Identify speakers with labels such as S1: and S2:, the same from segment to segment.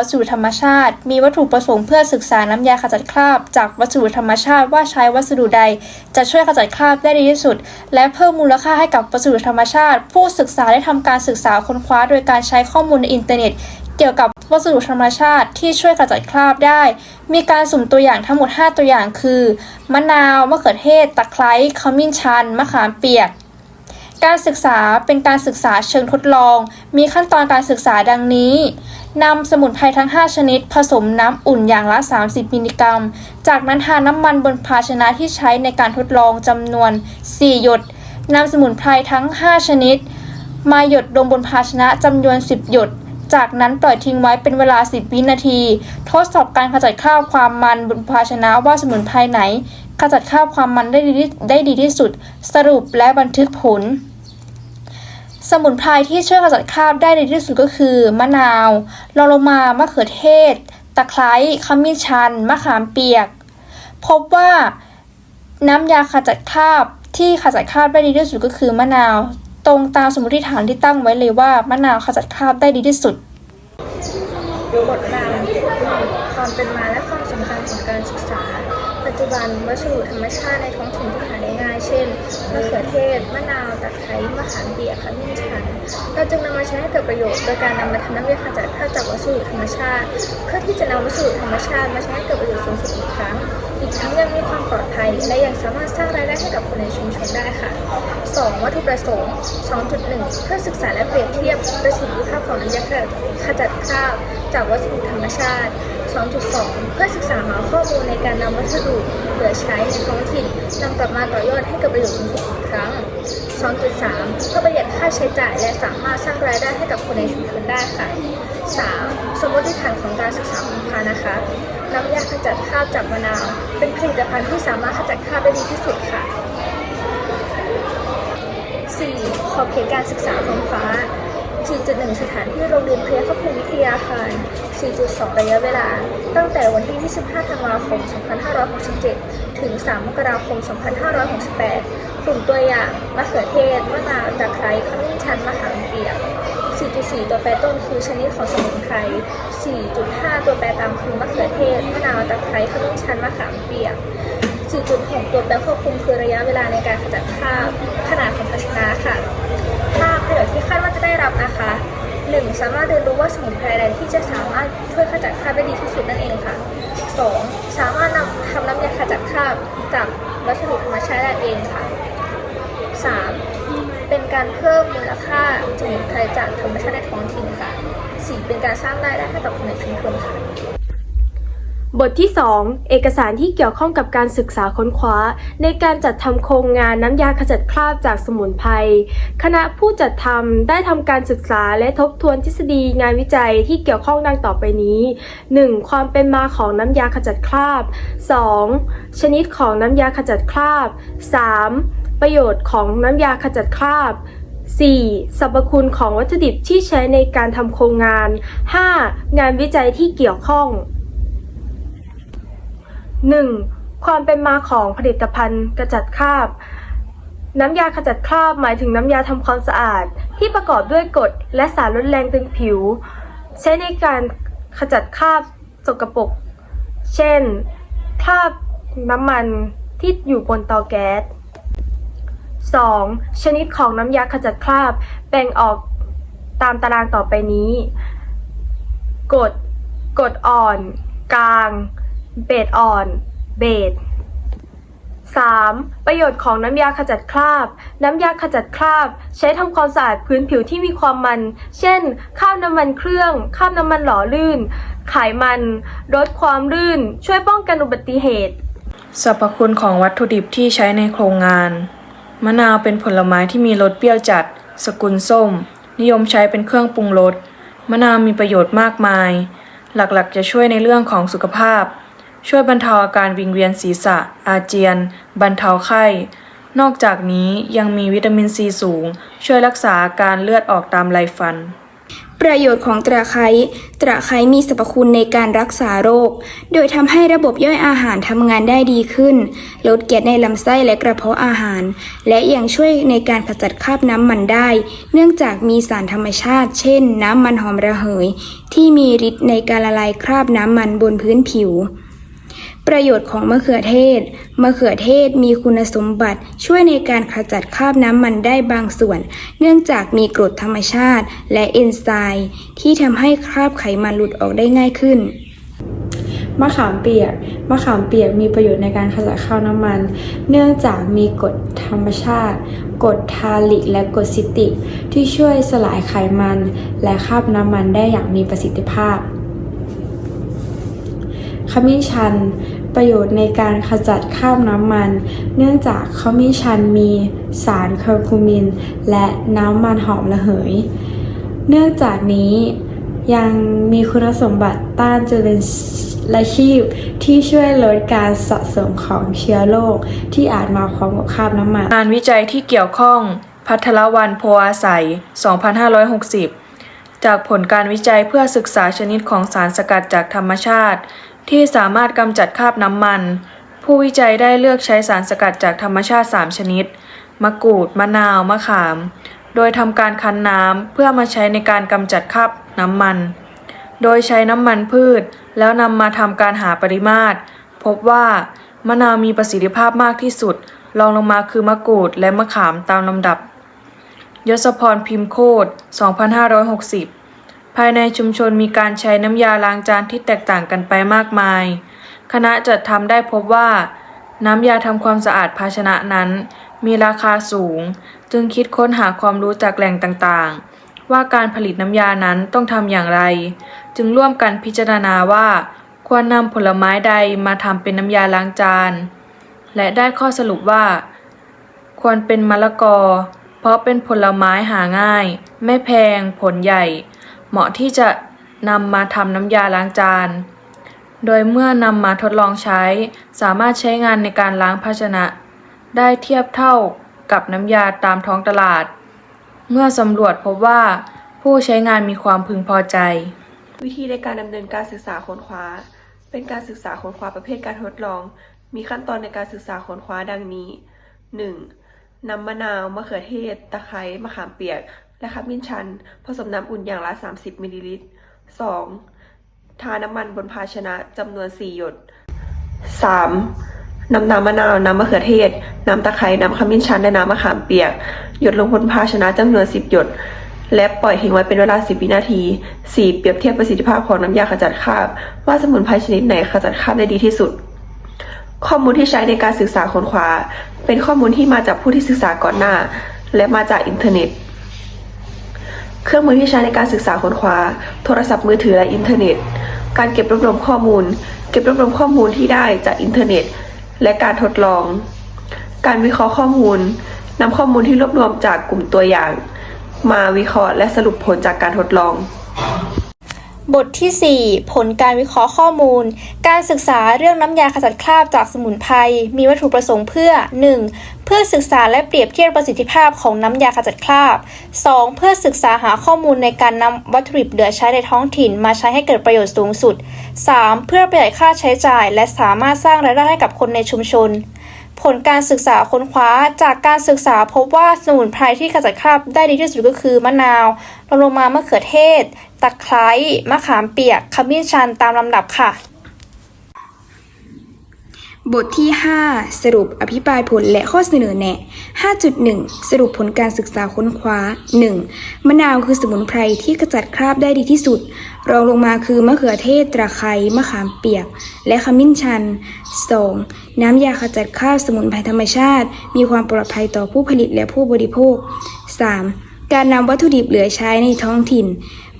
S1: วัสดุธรรมชาติ มีวัตถุประสงค์เพื่อศึกษาน้ำยาขจัดคราบ จากวัสดุธรรมชาติว่าใช้วัสดุใด จะช่วยขจัดคราบได้ดีที่สุด และเพิ่มมูลค่าให้กับวัสดุธรรมชาติ ผู้ศึกษาได้ทำการศึกษาค้นคว้า โดยการใช้ข้อมูลในอินเทอร์เน็ต เกี่ยวกับวัสดุธรรมชาติที่ช่วยขจัดคราบได้ มีการสุ่มตัวอย่างทั้งหมด 5 ตัวอย่างคือ มะนาว มะเขือเทศ ตะไคร้ ขมิ้นชัน มะขามเปียก การศึกษาเป็นการศึกษาเชิงทดลอง มีขั้นตอนการศึกษาดังนี้นำสมุนไพรทั้ง 5 ชนิด ผสมน้ำอุ่นอย่างละ 30 มิลลิกรัม จากนั้นทาน้ำมันบนภาชนะที่ใช้ในการทดลองจำนวน 4 หยดนำสมุนไพรทั้ง 5 ชนิด มาหยดลงบนภาชนะจำนวน 10 หยด จากนั้นปล่อยทิ้งไว้เป็นเวลา 10 วินาที ทดสอบการขจัดคราบความมันบนภาชนะว่าสมุนไพรไหนขจัดคราบความมันได้ดีได้ดีที่สุด สรุปและบันทึกผล สมุนไพรที่ช่วยขจัดคราบได้ดีที่สุดก็คือ มะนาวรองลมามะเขือเทศ ตะไคร้ขมิ้นชัน มะขามเปียก พบว่าน้ำยาขจัดคราบที่ขจัดคราบได้ดีที่สุดก็คือมะนาว ตรงตามสมมติฐานที่ตั้งไว้เลยว่ามะนาวขจัดคราบได้ดีที่สุด
S2: บทนำความเป็นมาและความสำคัญของการศึกษา ปัจจุบันวัสดุธรรมชาติในท้องถิ่นที่หาได้ง่าย เช่นมะเขือเทศ มะนาว ตะไคร้ มะขามเปียกขมิ้นชัน เราจึงนำมาใช้ให้เกิดประโยชน์ โดยการนำมาทำน้ำยาขจัดคราบจากวัสดุธรรมชาติ เพื่อที่จะนำวัสดุธรรมชาติมาใช้ให้เกิดประโยชน์สูงสุดอีกครั้ง อีกทั้งยังมีความปลอดภัย และยังสามารถสร้างรายได้ให้กับคนในชุมชนได้ค่ะ 2. วัตถุประสงค์ 2.1 เพื่อศึกษาและเปรียบเทียบประสิทธิภาพของน้ำยาขจัดคราบจากวัสดุธรรมชาติ 2.2 เพื่อศึกษาหาข้อมูลในการนำวัสดุเหลือใช้ในท้องถิ่นนำกลับมาต่อยอดให้เกิดประโยชน์สูงสุดอีกครั้ง 2.3 เพื่อประหยัดค่าใช้จ่ายและสามารถสร้างรายได้ให้กับคนในชุมชนได้ค่ะ 3. สมมติฐานของการศึกษาของพานะคะน้ำยาขจัดคราบจากมะนาว เป็นผลิตภัณฑ์ที่สามารถขจัดคราบได้ดีที่สุดค่ะ 4. ขอบเขตการศึกษาของฟ้า 4.1 สถานที่โรงเรียนพยาคภูมิวิทยาคาร 4.2 ระยะเวลา ตั้งแต่วันที่ 25 ธันวาคม 2567 ถึง 3 มกราคม 2568 กลุ่มตัวอย่าง มะเขือเทศ มะนาว ตะไคร้ขมิ้นชัน มะขามเปียก 4.4 ตัวแปรต้นคือชนิดของสมุนไพร 4.5 ตัวแปรตามคือมะเขือเทศ มะนาว ตะไคร้ขมิ้นชัน มะขามเปียก 4.6 ตัวแปรควบคุมคือระยะเวลาในการขจัดคราบขนาดของภาชนะค่ะ ประโยชน์ที่คาดว่าจะได้รับนะคะ 1. สามารถเรียนรู้ว่าสมุนไพรใดที่จะสามารถช่วยขจัดคราบได้ดีที่สุดนั่นเองค่ะ 2. สามารถนำทำน้ำยาขจัดคราบจากวัสดุธรรมชาติได้เองค่ะ 3. เป็นการเพิ่มมูลค่าสมุนไพรจากธรรมชาติในท้องถิ่นค่ะ 4. เป็นการสร้างรายได้ให้กับคนในชุมชนค่ะ
S3: บทที่ 2 เอกสารที่เกี่ยวข้องกับการศึกษาค้นคว้า ในการจัดทำโครงงานน้ำยาขจัดคราบจากสมุนไพร คณะผู้จัดทำได้ทำการศึกษาและทบทวนทฤษฎีงานวิจัยที่เกี่ยวข้องดังต่อไปนี้ 1. ความเป็นมาของน้ำยาขจัดคราบ 2. ชนิดของน้ำยาขจัดคราบ 3. ประโยชน์ของน้ำยาขจัดคราบ 4. สรรพคุณของวัตถุดิบที่ใช้ในการทำโครงงาน 5. งานวิจัยที่เกี่ยวข้อง 1. ความเป็นมาของผลิตภัณฑ์กระจัดคราบ น้ำยาขจัดคราบหมายถึงน้ำยาทำความสะอาด ที่ประกอบด้วยกรดและสารลดแรงตึงผิว ใช้ในการขจัดคราบสกปรกเช่นคราบน้ำมันที่อยู่บนเตาแก๊ส 2. ชนิดของน้ำยาขจัดคราบแบ่งออกตามตารางต่อไปนี้กรดกรดอ่อน กลาง เบสอ่อนเบส 3. ประโยชน์ของน้ำยาขจัดคราบ น้ำยาขจัดคราบ ใช้ทำความสะอาดพื้นผิวที่มีความมัน เช่นคราบน้ำมันเครื่องคราบน้ำมันหล่อลื่น ไขมัน ลดความลื่น ช่วยป้องกันอุบัติเหตุ
S4: สรรพคุณของวัตถุดิบที่ใช้ในโครงงาน มะนาวเป็นผลไม้ที่มีรสเปรี้ยวจัด สกุลส้ม นิยมใช้เป็นเครื่องปรุงรส มะนาวมีประโยชน์มากมาย หลักๆ จะช่วยในเรื่องของสุขภาพ ช่วยบรรเทาอาการวิงเวียนศีรษะ อาเจียน บรรเทาไข้ นอกจากนี้ยังมีวิตามินซีสูง ช่วยรักษาอาการเลือดออกตามไรฟัน
S5: ประโยชน์ของตะไคร้ตะไคร้มีสรรพคุณในการรักษาโรค โดยทำให้ระบบย่อยอาหารทำงานได้ดีขึ้น ลดแก๊สในลำไส้และกระเพาะอาหาร และยังช่วยในการขจัดคราบน้ำมันได้ เนื่องจากมีสารธรรมชาติ เช่น น้ำมันหอมระเหย ที่มีฤทธิ์ในการละลายคราบน้ำมันบนพื้นผิว ประโยชน์ของมะเขือเทศ มะเขือเทศมีคุณสมบัติ ช่วยในการขจัดคราบน้ำมันได้บางส่วน เนื่องจากมีกรดธรรมชาติ และเอนไซม์ที่ทำให้คราบไขมันหลุดออกได้ง่ายขึ้น
S6: มะขามเปียก มะขามเปียกมีประโยชน์ในการขจัดคราบน้ำมัน เนื่องจากมีกรดธรรมชาติ กรดทาลิกและกรดซิตริก ที่ช่วยสลายไขมัน และคราบน้ำมันได้อย่างมีประสิทธิภาพ ขมิ้นชัน ประโยชน์ในการขจัดคราบน้ำมัน เนื่องจากเขามิ้นชันมีสารเคอร์คูมิน และน้ำมันหอมระเหย เนื่องจากนี้ยังมีคุณสมบัติต้านจุลินและชีพที่ช่วยลดการสะสมของเชื้อโรคที่อาจมาพร้อมกับคราบน้ำมัน
S4: งานวิจัยที่เกี่ยวข้อง พัทรวันโพอาศัย 2560 จากผลการวิจัยเพื่อศึกษาชนิดของสารสกัดจากธรรมชาติ ที่สามารถกำจัดคราบน้ำมัน ผู้วิจัยได้เลือกใช้สารสกัดจากธรรมชาติ 3 ชนิด มะกรูด มะนาว มะขาม โดยทำการคั้นน้ำเพื่อมาใช้ในการกำจัดคราบน้ำมัน โดยใช้น้ำมันพืช แล้วนำมาทำการหาปริมาตร พบว่ามะนาวมีประสิทธิภาพมากที่สุด รองลงมาคือมะกรูดและมะขามตามลำดับ ยศพรพิมพ์โคด2560 ภายในชุมชนมีการใช้น้ำยาล้างจานที่แตกต่างกันไปมากมาย คณะจัดทำได้พบว่า น้ำยาทำความสะอาดภาชนะนั้น มีราคาสูง จึงคิดค้นหาความรู้จากแหล่งต่างๆ ว่าการผลิตน้ำยานั้นต้องทำอย่างไร จึงร่วมกันพิจารณาว่า ควรนำผลไม้ใดมาทำเป็นน้ำยาล้างจาน และได้ข้อสรุปว่า ควรเป็นมะละกอ เพราะเป็นผลไม้หาง่าย ไม่แพงผลใหญ่ เหมาะที่จะนำมาทำน้ำยาล้างจาน โดยเมื่อนำมาทดลองใช้ สามารถใช้งานในการล้างภาชนะ ได้เทียบเท่ากับน้ำยาตามท้องตลาด เมื่อสำรวจพบว่าผู้ใช้งานมีความพึงพอใจ
S7: วิธีในการดำเนินการศึกษาค้นคว้า เป็นการศึกษาค้นคว้าประเภทการทดลอง มีขั้นตอนในการศึกษาค้นคว้าดังนี้ 1. นำมะนาว มะเขือเทศ ตะไคร้ มะขามเปียก และขมิ้นชัน ผสมน้ำอุ่นอย่างละ 30มิลลิลิตร 2. ทาน้ำมันบนภาชนะจำนวน 4 หยด 3. นำน้ำมะนาว น้ำมะเขือเทศ น้ำตะไคร้ น้ำขมิ้นชัน และน้ำมะขามเปียก หยดลงบนภาชนะจำนวน 10 หยด และปล่อยทิ้งไว้เป็นเวลา 10 วินาที 4. เปรียบเทียบประสิทธิภาพของน้ำยาขจัดคราบ ว่าสมุนไพรชนิดไหนขจัดคราบได้ดีที่สุดข้อมูลที่ใช้ในการศึกษาค้นคว้า เป็นข้อมูลที่มาจากผู้ที่ศึกษาก่อนหน้า และมาจากอินเทอร์เน็ต เครื่องมือที่ใช้ในการศึกษาค้นคว้า โทรศัพท์มือถือและอินเทอร์เน็ต การเก็บรวบรวมข้อมูล เก็บรวบรวมข้อมูลที่ได้จากอินเทอร์เน็ต และการทดลอง การวิเคราะห์ข้อมูลนำข้อมูลที่รวบรวมจากกลุ่มตัวอย่าง มาวิเคราะห์และสรุปผลจากการทดลอง
S1: บทที่ 4 ผลการวิเคราะห์ข้อมูล การศึกษาเรื่องน้ำยาขจัดคราบจากสมุนไพร มีวัตถุประสงค์เพื่อ 1. เพื่อศึกษาและเปรียบเทียบประสิทธิภาพของน้ำยาขจัดคราบ 2. เพื่อศึกษาหาข้อมูลในการนำวัตถุดิบเหลือใช้ในท้องถิ่นมาใช้ให้เกิดประโยชน์สูงสุด 3. เพื่อประหยัดค่าใช้จ่าย และสามารถสร้างรายได้ให้กับคนในชุมชน ผลการศึกษาค้นคว้าจากการศึกษาพบว่าสมุนไพรที่ขจัดคราบได้ดีที่สุดก็คือมะนาวรองลงมามะเขือเทศ ตะไคร้มะขามเปียกขมิ้นชันตามลำดับค่ะ
S5: บทที่ 5 สรุปอภิปรายผลและข้อเสนอแนะ 5.1 สรุปผลการศึกษาค้นคว้า 1. มะนาวคือสมุนไพรที่ขจัดคราบได้ดีที่สุด รองลงมาคือมะเขือเทศ ตะไคร้ มะขามเปียก และขมิ้นชัน 2. น้ำยาขจัดคราบสมุนไพรธรรมชาติ มีความปลอดภัยต่อผู้ผลิตและผู้บริโภค 3. การนำวัตถุดิบเหลือใช้ในท้องถิ่น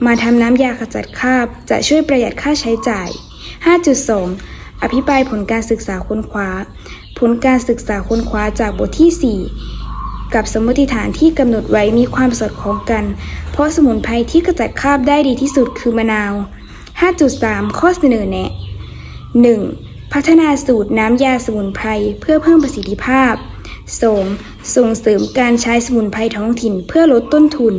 S5: มาทำน้ำยาขจัดคราบ จะช่วยประหยัดค่าใช้จ่าย 5.2 อภิปรายผลการศึกษาค้นคว้า ผลการศึกษาค้นคว้าจากบทที่ 4 กับสมมติฐานที่กำหนดไว้มีความสอดคล้องกัน เพราะสมุนไพรที่ขจัดคราบได้ดีที่สุดคือมะนาว 5.3 ข้อเสนอแนะ 1. พัฒนาสูตรน้ำยาสมุนไพรเพื่อเพิ่มประสิทธิภาพ 2. ส่งเสริมการใช้สมุนไพรท้องถิ่นเพื่อลดต้นทุน